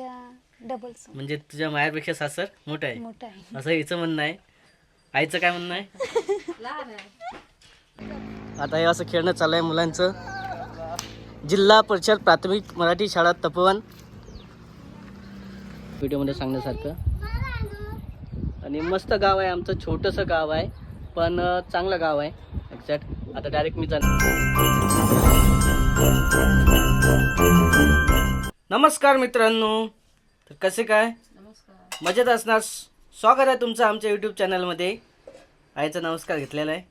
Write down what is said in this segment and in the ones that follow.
Double म्हणजे तुझ्या मायापेक्षा सासर मोठं आहे. मोठा आहे. असं हिचं म्हणणं आहे. आईचं काय म्हणणं आहे? आता हे असं खेळणं चालू आहे मुलांचं. जिल्हा परिषद प्राथमिक मराठी शाळा तपोवन. व्हिडिओमध्ये सांगण्यासारखं. आणि मस्त गाव आहे आमचं छोटंसं गाव आहे पण अं, चांगलं गाव आहे. एक्झॅक्ट आता डायरेक्ट मी जाणार. नमस्कार मित्रांनो. तर कसे काय? मजेत असणार. स्वागत आहे तुमचं आमच्या यूट्यूब चॅनलमध्ये आईचा नमस्कार घेतलेला आहे.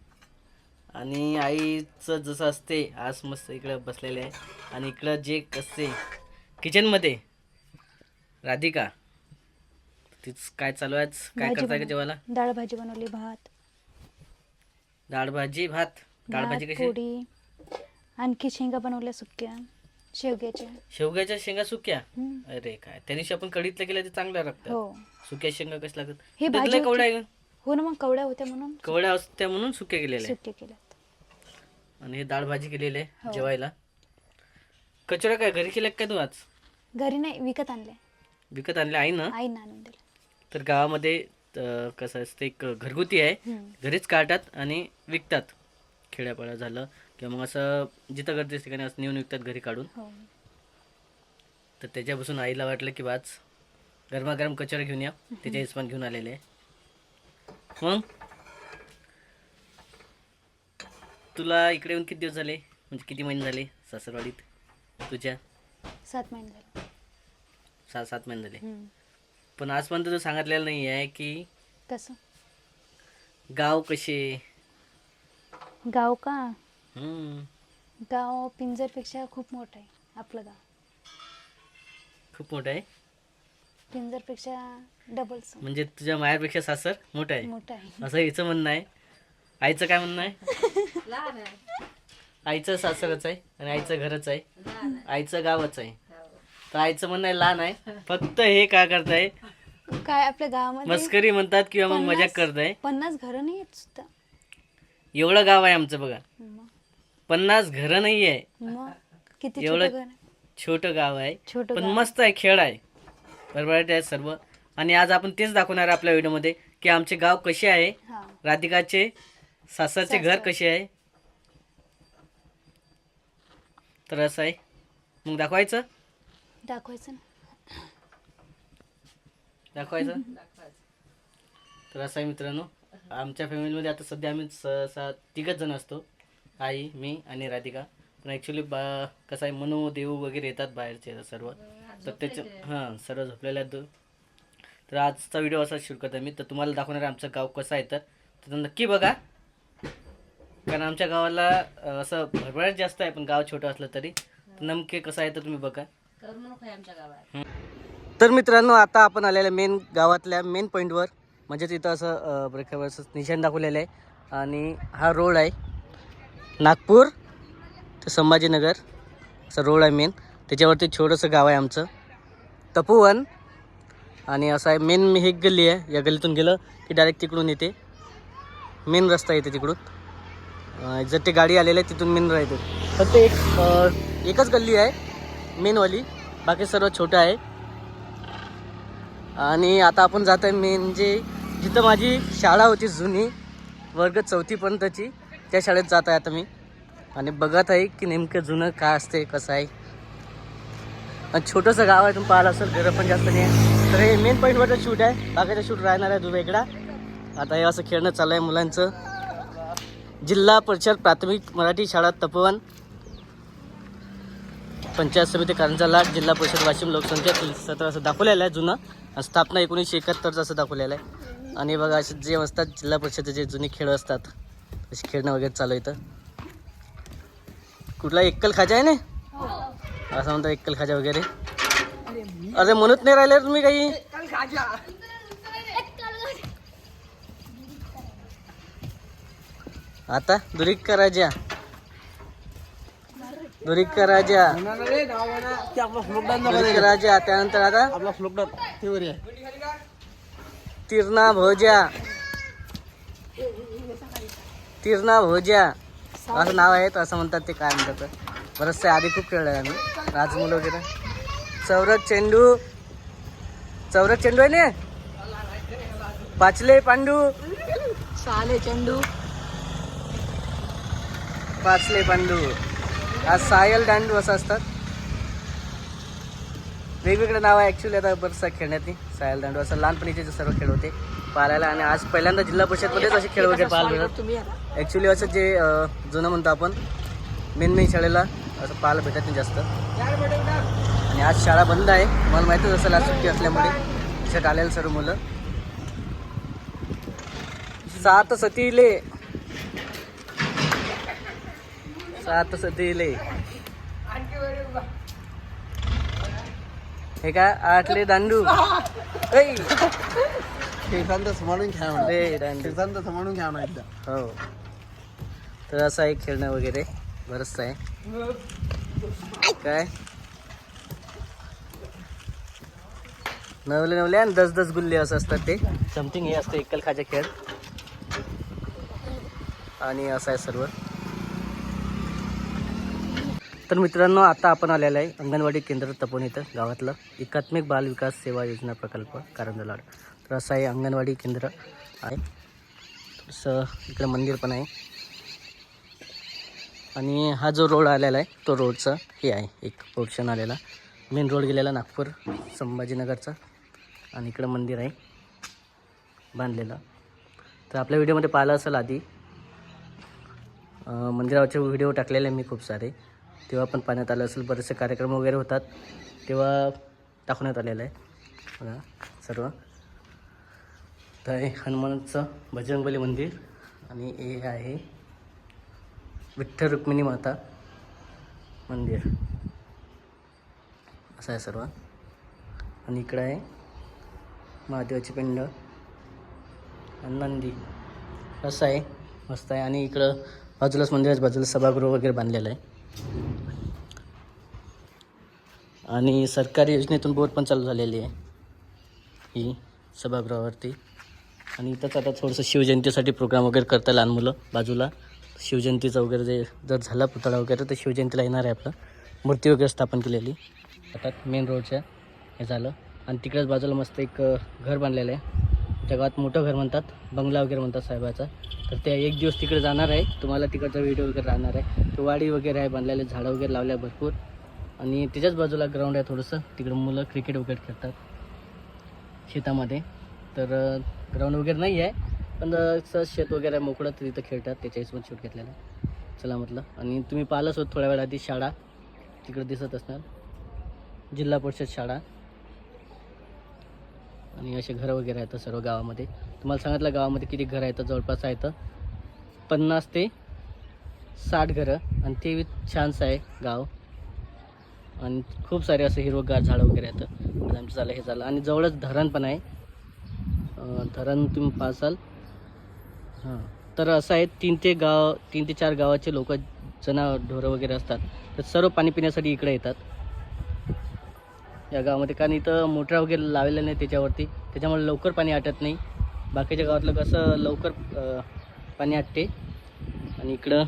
आणि आईचं जसं असते आज मस्त इकडं बसलेले आहे. आणि इकडं जे असते किचनमध्ये राधिका तीच काय चालू आहे आज? काय भाजी करताय का बनव- जेवायला? डाळ भाजी बनवली भात. डाळ भाजी भात? डाळ भात, भाजी कशी? पोळी. आणखी शेंगा बनवल्या सुक्या. शेवग्याच्या. शेवग्याच्या शेंगा सुक्या? हम्म. अरे काय त्या दिवशी आपण कढीतलं केलं ते चांगलं लागतं. हो. सुक्या शेंगा कसं लागत हे भाजी त्यातल्या होती. कवड्या? हो ना मग कवड्या होत्या म्हणून. कवड्या असत्या म्हणून सुक्या केलेल्या आहे सुट्टी केल्यात. आणि हे डाळ भाजी केलेली आहे हो. जेवायला. कचोऱ्या काय घरी केल्या काय तू आज? घरी नाही विकत आणल्या. विकत आणल्या आई ना आईनं आणून दिल्या तर गावामध्ये अं, कसं असतं एक घरगुती आहे. घरीच काढतात आणि विकतात. खेड्यापाड्या झालं किंवा मग असं जिथं गर्दी ठिकाणी असं नेऊन विकतात घरी काढून. हो. तर त्याच्यापासून आईला वाटलं की वाच गरमागरम कचोऱ्या घेऊन या. त्याच्या हिसमान घेऊन आलेले आहे. मग? तुला इकडे येऊन किती दिवस झाले? म्हणजे किती महिने झाले सासरवाडीत? तुझ्या? सात महिने झाले. सहा सात महिने झाले. हम्म. पण आजपर्यंत तू सांगितलेलं नाही आहे की कसं? गाव कसे? गाव का? हम्म, गाव पिंजरपेक्षा खूप मोठं आहे आपलं गाव. खूप मोठं आहे? पिंजरपेक्षा डबल म्हणजे तुझ्या मायापेक्षा सासर मोठं आहे? मोठं आहे. असं हिचं म्हणणं आहे. आईचं काय म्हणणं आहे? आईचं सासरच आहे आणि आईचं घरच आहे. आईचं गावच आहे. तर आईचं म्हणणं आहे लहान आहे. फक्त हे काय करताय? काय आपल्या गावामध्ये मस्करी म्हणतात किंवा मग मजाक पन्नास- करताय. पन्नास घरं नाही आहेत सुद्धा. एवढं गाव आहे आमचं बघा. मग? पन्नास घरं नाही आहे मग? किती एवढं छोटं. छोटं गाव आहे. छोटं पण गाव. मस्त आहे खेळ आहे. बरोबर आहे सर्व. आणि आज आपण तेच दाखवणार आहे आपल्या व्हिडिओमध्ये की आमचे गाव कसे आहे. हा. राधिकाचे सासरचे घर सासर. कसे आहे. तर असं आहे. मग दाखवायचं? दाखवायचं ना. दाखवायचं? तर असं आहे मित्रांनो. आमच्या फॅमिलीमध्ये आता सध्या आम्ही स सा तिघच जण असतो. आई मी आणि राधिका. पण ॲक्च्युली बा कसं आहे मनू देऊ वगैरे येतात बाहेरचे सर्व. तर त्याच्या हां सर्व झोपलेले आहेत. तर आजचा व्हिडिओ असा शूट करतो मी. तर तुम्हाला दाखवणार आहे आमचं गाव कसं आहे तर. तर नक्की बघा. कारण आमच्या गावाला असं भरभराट जास्त आहे पण गाव छोटं असलं तरी. नमके कसं आहे तर तुम्ही बघा. तर मित्रांनो आता आपण आलेल्या मेन गावातल्या मेन पॉईंटवर म्हणजे तिथं असं ब्रेकवर निशाण दाखवलेलं आहे. आणि हा रोड आहे. नागपूर ते संभाजीनगर असं रोड आहे मेन त्याच्यावरती छोटंसं गाव आहे आमचं. तपोवन. आणि असं आहे मेन ही एक गल्ली आहे. या गल्लीतून गेलं की डायरेक्ट तिकडून येते. मेन रस्ता येते तिकडून. जर ते गाडी आलेलं आहे तिथून मेन राहते. फक्त एक एकच गल्ली आहे मेनवाली बाकी सर्व छोटं आहे. आणि आता आपण जात आहे मेन म्हणजे जिथं माझी शाळा होती जुनी वर्ग चौथीपर्यंतची त्या शाळेत जात आहे आता मी. आणि बघत आहे की नेमकं जुनं काय असते कसं आहे. आणि छोटंसं गाव आहे तुम्ही पाहिलं असेल घरं पण जास्त नाही आहे. तर हे मेन पॉईंटवरचं शूट आहे. बाकीचा शूट राहणार आहे वेगळा आता हे असं खेळणं चालू आहे मुलांचं. जिल्हा परिषद प्राथमिक मराठी शाळा तपोवन. पंचायत समिती कारंजा लाट जिल्हा परिषद वाशिम लोकसंख्या सत्र असं दाखवलेलं आहे जुनं. स्थापना एकोणीसशे एकाहत्तरचं असं दाखवलेलं आहे. आणि बघा असे जे असतात जिल्हा परिषदेचे जे जुने खेळ असतात. खेळणं वगैरे चालू इथं? कुठला एक्कल खाजा आहे ना? असं म्हणतात एक्कल खाजा वगैरे. अरे म्हणत नाही राहिले तुम्ही काही. आता दुरीक करायच्या दुरीक करायच्या दुरीक करायच्या त्यानंतर आता आपला तिरणा भोज्या तिरणा भोज्या. असं नाव आहे तर असं म्हणतात ते काय म्हणतात. बरंचसे आधी खूप खेळलं आहे आम्ही. राजमुलं वगैरे. चौरक चेंडू. चौरस चेंडू आहे ना? पाचले पांडू. साले चेंडू. पाचले पांडू. आज सायल दांडू असं असतात. वेगवेगळं नाव आहे ॲक्च्युली आता बरंचसा खेळण्यात सायल दांडू असं लहानपणीचे सर्व खेळ होते पाहायला आणि आज पहिल्यांदा जिल्हा परिषदमध्येच असे खेळ वगैरे पाहायला मिळतात. तुम्ही ॲक्च्युली असं जे जुनं म्हणतो आपण मेन मेन शाळेला असं पाहायला भेटत नाही जास्त. आणि आज शाळा बंद आहे. मला माहितीच असेल आज सुट्टी असल्यामुळे. त्याच्यात आलेलं सर्व मुलं. सात सतीले सात सतीले हे का आठले दांडू. म्हणून घ्या म्हणून घ्या म्हणा एकदा. हो. तर असं आहे खेळणं वगैरे. बरंचसं आहे. काय? नवले नवले आणि दस दस गुल्ले असं असतात ते. समथिंग हे असतं एकल खाजा खेळ. आणि असं आहे सर्व. तर मित्रांनो आता आपण आलेलं आहे अंगणवाडी केंद्र तपोन इथं गावातलं एकात्मिक बाल विकास सेवा योजना प्रकल्प कारंजलाड तर असं आहे अंगणवाडी केंद्र आहे. थोडंसं इकडं मंदिर पण आहे. आणि हा जो रोड आलेला आहे तो रोडचा हे आहे एक पोर्शन आलेला. मेन रोड गेलेला नागपूर संभाजीनगरचा. आणि इकडं मंदिर आहे बांधलेलं. तर आपल्या व्हिडिओमध्ये पाहिलं असेल आधी मंदिरावरचे व्हिडिओ टाकलेले मी खूप सारे. तेव्हा पण पाहण्यात आलं असेल बरेचसे कार्यक्रम वगैरे होतात. तेव्हा टाकण्यात आलेलं आहे. बघा सर्व. तर हे हनुमानचं बजरंगबली मंदिर आणि हे आहे विठ्ठल रुक्मिणी माता मंदिर. असं आहे सर्व. आणि इकडं आहे महादेवाची पिंड आणि नंदी. असं आहे. मस्त आहे. आणि इकडं बाजूलाच मंदिराच्या बाजूला सभागृह वगैरे बांधलेलं आहे. आणि सरकारी योजनेतून बोर पण चालू झालेली आहे. ही सभागृहावरती. आणि इथंच आता थोडंसं शिवजयंतीसाठी प्रोग्राम वगैरे करता लहान मुलं बाजूला. शिवजयंतीचा वगैरे जे जर झाला पुतळा वगैरे तर शिवजयंतीला येणार आहे आपलं. मूर्ती वगैरे स्थापन केलेली. आता मेन रोडच्या हे झालं. आणि तिकडेच बाजूला मस्त एक घर बांधलेलं आहे. त्या गावात मोठं घर म्हणतात. बंगला वगैरे म्हणतात साहेबाचा. तर ते एक दिवस तिकडे जाणार आहे. तुम्हाला तिकडचा व्हिडिओ वगैरे राहणार आहे. तो वाडी वगैरे आहे बांधलेले झाडं वगैरे लावल्या आहे भरपूर. आणि त्याच्याच बाजूला ग्राउंड आहे थोडंसं. तिकडं मुलं क्रिकेट वगैरे खेळतात. शेतामध्ये. तर ग्राउंड वगैरे नाही आहे. पण असं शेत वगैरे मोकळं तर तिथं खेळतात त्याच्या हिशोबात शूट घेतलेलं. चला म्हटलं. आणि तुम्ही पाहिलंच होत थोड्या वेळ आधी शाळा तिकडे दिसत असणार. जिल्हा परिषद शाळा. आणि असे घरं वगैरे आहेत सर्व गावामध्ये. तुम्हाला सांगितलं गावामध्ये किती घरं आहेत जवळपास आहेत पन्नास ते साठ घरं. आणि ते छानसं आहे गाव. आणि खूप सारे असे हिरवगार झाडं वगैरे आहेत. आमचं झालं हे झालं. आणि जवळच धरण पण आहे. धरण तुम्ही पाहसाल हां. तर असं आहे तीन ते गाव तीन ते चार गावाचे लोक जनावर ढोरं वगैरे असतात. तर सर्व पाणी पिण्यासाठी इकडे येतात. या गावामध्ये कारण इथं मोटर वगैरे लावलेलं नाही त्याच्यावरती. त्याच्यामुळे लवकर पाणी आटत नाही. बाकीच्या गावातलं कसं लवकर पाणी आटते. आणि इकडं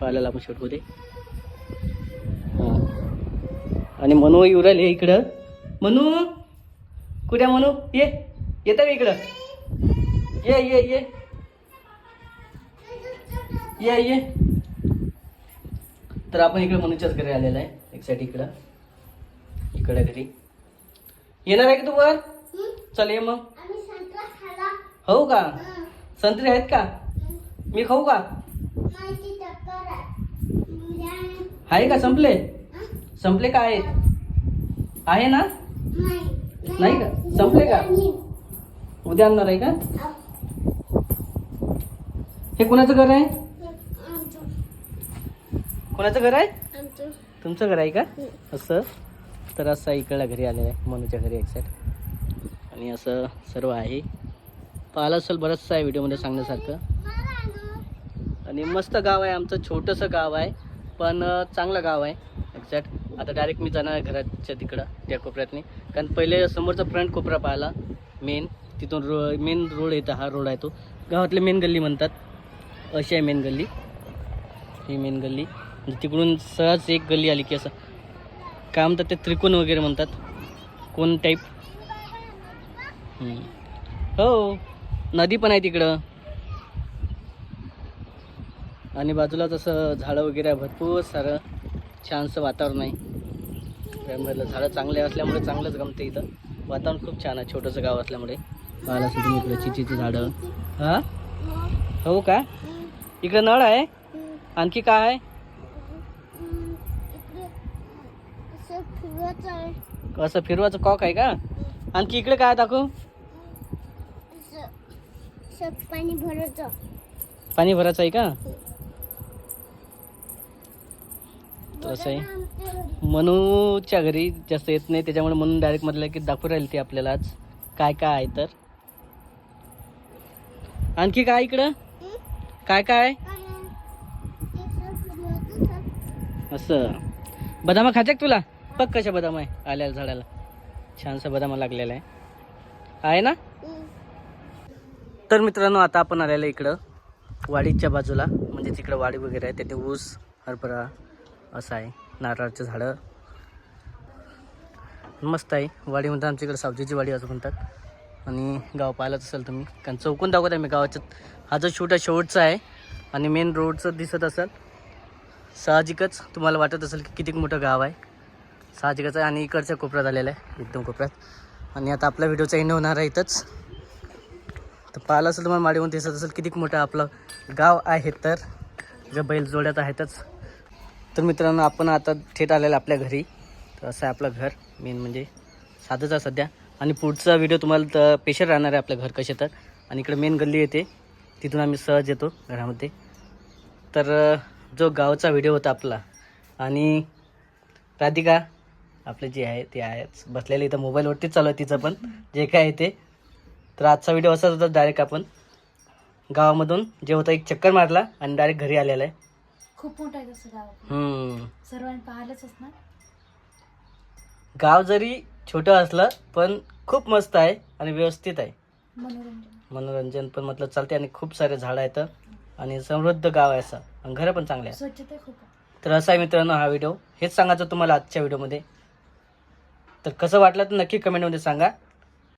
पाहायला लागू शेवटमध्ये हां. आणि मनू येऊ राहिले इकडं. मनू! कुठे मनू? ये. येतं का इकडं? ये ये ये. ये ये. तर आपण इकडे मनूच्याच घरी आलेला आहे. एक साईड इकडं. इकडे घरी. येणार आहे का तू वर? चल ये मग. हो का? संत्री आहेत का? मी खाऊ का? आहे. का? संपले? संपले का आहेत? आहे ना? नाही. का? संपले का? उद्या आणणार आहे का? हे कुणाचं घर आहे? कोणाचं घर आहे? तुमचं घर आहे का? असं. तर असं इकडल्या घरी आलेलं आहे मनूच्या घरी एक साईड आणि असं सर्व आहे. पाहिलं असेल बरंचसं आहे व्हिडिओमध्ये सांगण्यासारखं. आणि मस्त गाव आहे आमचं छोटंसं गाव आहे पण अं, चांगलं गाव आहे. एक्झॅक्ट आता डायरेक्ट मी जाणार आहे घराच्या तिकडं त्या कोपऱ्यातनी. कारण पहिले समोरचा फ्रंट कोपरा पाहिला मेन तिथून रो मेन रोड येतं हा रोड आहे तो. गावातले मेन गल्ली म्हणतात. अशी आहे मेन गल्ली. ही मेन गल्ली. तिकडून सहज एक गल्ली आली की असं काय म्हणतात ते त्रिकोण वगैरे म्हणतात. कोण टाईप हो नदी पण आहे तिकडं. आणि बाजूला तसं झाडं वगैरे आहे भरपूर सारं छानसं वातावरण आहे. त्यामुळे झाडं चांगले असल्यामुळे चांगलंच गमते इथं. वातावरण खूप छान आहे छोटंसं गाव असल्यामुळे. पाहायला सुद्धा इकडे चिचीची झाडं. हां? हो का? इकडं नळ आहे? आणखी काय आहे? असं फिरवाचं कॉक आहे का? आणखी इकडे काय दाखवू? पाणी भरायचं. पाणी भरायचं आहे का? असं आहे. मनूच्या घरी जास्त येत नाही त्याच्यामुळे म्हणून डायरेक्ट म्हटलं की दाखवू राहील ते आपल्याला आज. काय काय आहे तर? आणखी काय इकडं? काय काय? असं. बदामा खायच्या का तुला? पक्काशा बदाम आहे आल्याला झाडाला. छानसा बदाम लागलेला आहे. आहे ना? तर मित्रांनो आता आपण आलेलं इकडं वाडीच्या बाजूला. म्हणजे तिकडं वाडी वगैरे आहे तिथे ऊस हरभरा असं आहे. नारळाचं झाडं. मस्त आहे. वाडीमध्ये आमच्या इकडे सावजीची वाडी असं म्हणतात. आणि गाव पाहिलंच असेल तुम्ही. कारण चौकून दाखवत आहे मी गावाच्या हा जो शूट आहे शेवटचा आहे आणि मेन रोडचं दिसत असेल. साहजिकच तुम्हाला वाटत असेल की किती मोठं गाव आहे. साहजिकच आहे आणि इकडच्या कोपऱ्यात आलेला आहे एकदम कोपऱ्यात. आणि आता आपला व्हिडिओचा एंड होणार आहे इथंच. तर पाहिलं असेल तुम्हाला माडीवरून दिसत असेल किती मोठं आपलं गाव आहे तर. जे बैल जोड्यात आहेतच. तर मित्रांनो आपण आता थेट आलेलं आपल्या घरी. तर असं आहे आपलं घर मेन म्हणजे साधंच आहे सध्या. आणि पुढचा व्हिडिओ तुम्हाला तर पेशर राहणार आहे आपलं घर कसे तर. आणि इकडे मेन गल्ली येते. तिथून आम्ही सहज येतो घरामध्ये. तर जो गावचा व्हिडिओ होता आपला. आणि राधिका आपले जे आहे ते आहेच बसलेले इथं मोबाईलवरतीच चालू आहे तिचं पण. जे काय आहे ते. तर आजचा व्हिडिओ असाच होता डायरेक्ट आपण गावामधून जे होतं एक चक्कर मारला आणि डायरेक्ट घरी आलेला आहे. खूप मोठं आहे तसं गाव हम्म. सर्वांनी पाहिलंच असणार. गाव जरी छोटं असलं पण खूप मस्त आहे आणि व्यवस्थित आहे. मनोरंजन. मनोरंजन पण म्हटलं चालते आणि खूप सारे झाडं आहेत. आणि समृद्ध गाव आहे असं. आणि घरं पण चांगले आहे स्वच्छता खूप आहे. तर असा आहे मित्रांनो हा व्हिडिओ हेच सांगायचं तुम्हाला आजच्या व्हिडिओमध्ये तर कसं वाटलं तर नक्की कमेंटमध्ये सांगा.